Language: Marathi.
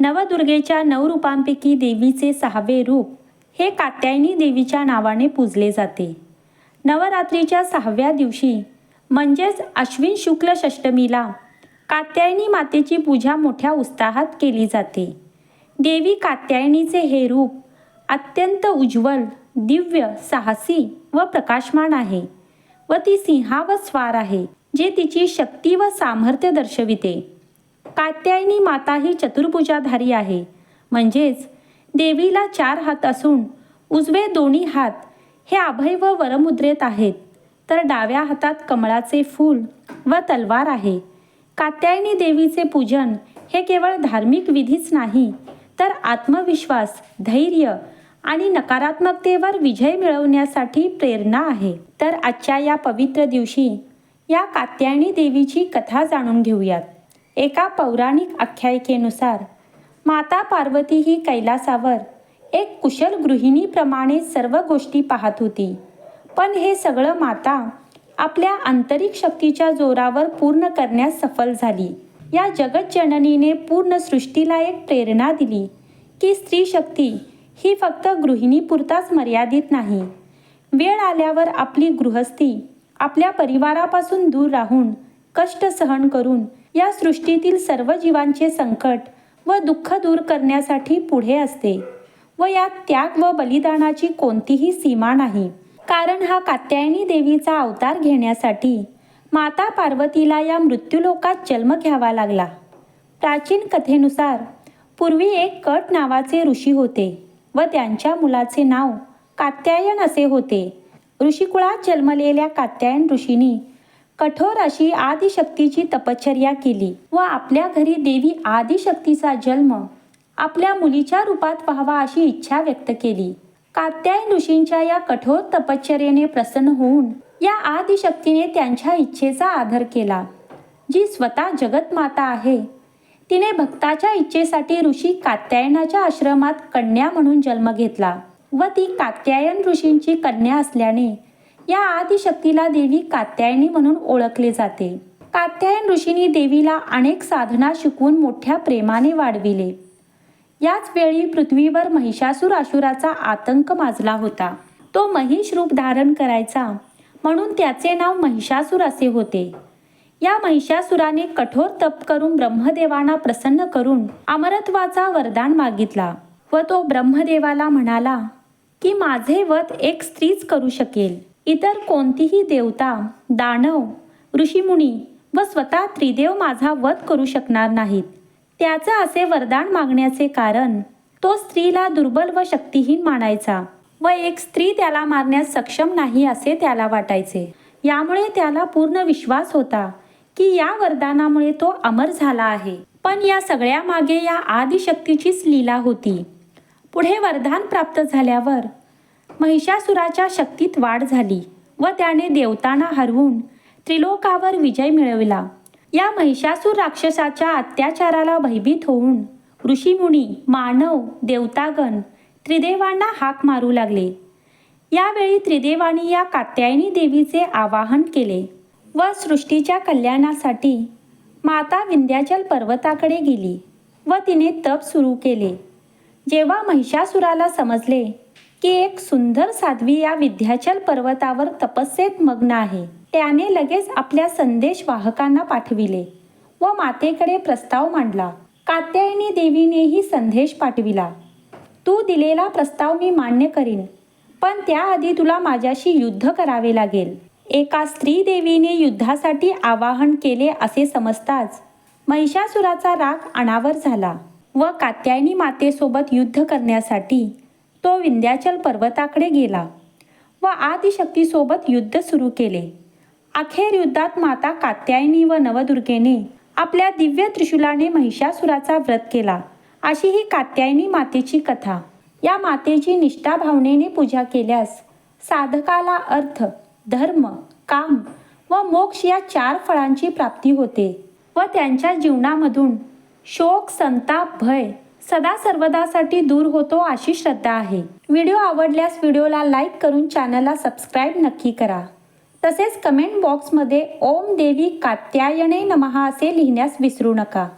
नवदुर्गेच्या नऊ रूपांपैकी देवीचे सहावे रूप हे कात्यायनी देवीच्या नावाने पूजले जाते. नवरात्रीच्या सहाव्या दिवशी म्हणजेच अश्विन शुक्ल षष्टमीला कात्यायनी मातेची पूजा मोठ्या उत्साहात केली जाते. देवी कात्यायनीचे हे रूप अत्यंत उज्ज्वल दिव्य साहसी व प्रकाशमान आहे व ती सिंहावर स्वार आहे जे तिची शक्ती व सामर्थ्य दर्शविते. कात्यायनी माता ही चतुर्भुजाधारी आहे. म्हणजेच देवीला चार हात असून उजवे दोन्ही हात हे अभय व वरमुद्रेत आहेत. तर डाव्या हातात कमळाचे फूल व तलवार आहे. कात्यायनी देवीचे पूजन हे केवळ धार्मिक विधीच नाही तर आत्मविश्वास धैर्य आणि नकारात्मकतेवर विजय मिळवण्यासाठी प्रेरणा आहे. तर आजच्या या पवित्र दिवशी या कात्यायनी देवीची कथा जाणून घेऊयात. एका पौराणिक आख्यायिकेनुसार माता पार्वती ही कैलासावर एक कुशल गृहिणीप्रमाणे सर्व गोष्टी पाहत होती. पण हे सगळं माता आपल्या आंतरिक शक्तीच्या जोरावर पूर्ण करण्यास सफल झाली. या जगज्जननीने पूर्ण सृष्टीला एक प्रेरणा दिली की स्त्री शक्ती ही फक्त गृहिणीपुरताच मर्यादित नाही. वेळ आल्यावर आपली गृहस्थी आपल्या परिवारापासून दूर राहून कष्ट सहन करून या सृष्टीतील सर्व जीवांचे संकट व दुःख दूर करण्यासाठी पुढे असते व यात त्याग व बलिदानाची कोणतीही सीमा नाही. कारण हा कात्यायनी देवीचा अवतार घेण्यासाठी माता पार्वतीला या मृत्यूलोकात जन्म घ्यावा लागला. प्राचीन कथेनुसार पूर्वी एक कट नावाचे ऋषी होते व त्यांच्या मुलाचे नाव कात्यायन असे होते. ऋषिकुळात जन्मलेल्या कात्यायन ऋषींनी कठोर अशी आदिशक्तीची तपश्चर्या केली व आपल्या घरी देवी आदिशक्तीचा जन्म आपल्या मुलीच्या रूपात व्हावा अशी इच्छा व्यक्त केली. कात्यायन ऋषींच्या या कठोर तपश्चर्येने प्रसन्न होऊन या आदिशक्तीने त्यांच्या इच्छेचा आदर केला. जी स्वतः जगतमाता आहे तिने भक्ताच्या इच्छेसाठी ऋषी कात्यायनाच्या आश्रमात कन्या म्हणून जन्म घेतला व ती कात्यायन ऋषींची कन्या असल्याने या आदिशक्तीला देवी कात्यायनी म्हणून ओळखले जाते. कात्यायन ऋषींनी देवीला अनेक साधना शिकवून मोठ्या प्रेमाने वाढविले. याच वेळी पृथ्वीवर महिषासूर आशुराचा आतंक माजला होता. तो महिष रूप धारण करायचा. म्हणून त्याचे नाव महिषासूर असे होते. या महिषासुराने कठोर तप करून ब्रह्मदेवांना प्रसन्न करून अमरत्वाचा वरदान मागितला व तो ब्रह्मदेवाला म्हणाला की माझे वध एक स्त्रीच करू शकेल. इतर कोणतीही देवता दानव ऋषीमुनी व स्वतः त्रिदेव माझा वध करू शकणार नाहीत. त्याचं असे वरदान मागण्याचे कारण तो स्त्रीला दुर्बल व शक्तिहीन मानायचा व एक स्त्री त्याला मारण्यास सक्षम नाही असे त्याला वाटायचे. यामुळे त्याला पूर्ण विश्वास होता की या वरदानामुळे तो अमर झाला आहे. पण या सगळ्या मागे या आदिशक्तीचीच लीला होती. पुढे वरदान प्राप्त झाल्यावर महिषासुराच्या शक्तीत वाढ झाली व त्याने देवतांना हरवून त्रिलोकावर विजय मिळविला. या महिषासूर राक्षसाच्या अत्याचाराला भयभीत होऊन ऋषीमुनी मानव देवतागण त्रिदेवांना हाक मारू लागले. यावेळी त्रिदेवानी या कात्यायनी देवीचे आवाहन केले व सृष्टीच्या कल्याणासाठी माता विंध्याचल पर्वताकडे गेली व तिने तप सुरू केले. जेव्हा महिषासुराला समजले की एक सुंदर साध्वी या विंध्याचल पर्वतावर तपस्येत मग्न आहे. त्याने लगेच आपल्या संदेश वाहकांना पाठविले व मातेकडे प्रस्ताव मांडला. कात्यायनी देवीनेही संदेश पाठविला. तू दिलेला प्रस्ताव मी मान्य करीन पण त्याआधी तुला माझ्याशी युद्ध करावे लागेल. एका स्त्री देवीने युद्धासाठी आवाहन केले असे समजताच महिषासुराचा राग अनावर झाला व कात्यायनी मातेसोबत युद्ध करण्यासाठी तो विंध्याचल पर्वताकडे गेला व आदिशक्तीसोबत युद्ध सुरू केले. अखेर युद्धात माता कात्यायनी व नवदुर्गेने आपल्या दिव्य त्रिशूलाने महिषासुराचा व्रत केला. अशी ही कात्यायनी मातेची कथा. या मातेची निष्ठा भावनेने पूजा केल्यास साधकाला अर्थ धर्म काम व मोक्ष या चार फळांची प्राप्ती होते व त्यांच्या जीवनामधून शोक संताप भय सदा सर्वदासाठी दूर होतो अशी श्रद्धा आहे. व्हिडिओ आवडल्यास व्हिडिओला लाईक करून चॅनलला सबस्क्राईब नक्की करा. तसेच कमेंट बॉक्समध्ये ओम देवी कात्यायने नमहा असे लिहिण्यास विसरू नका.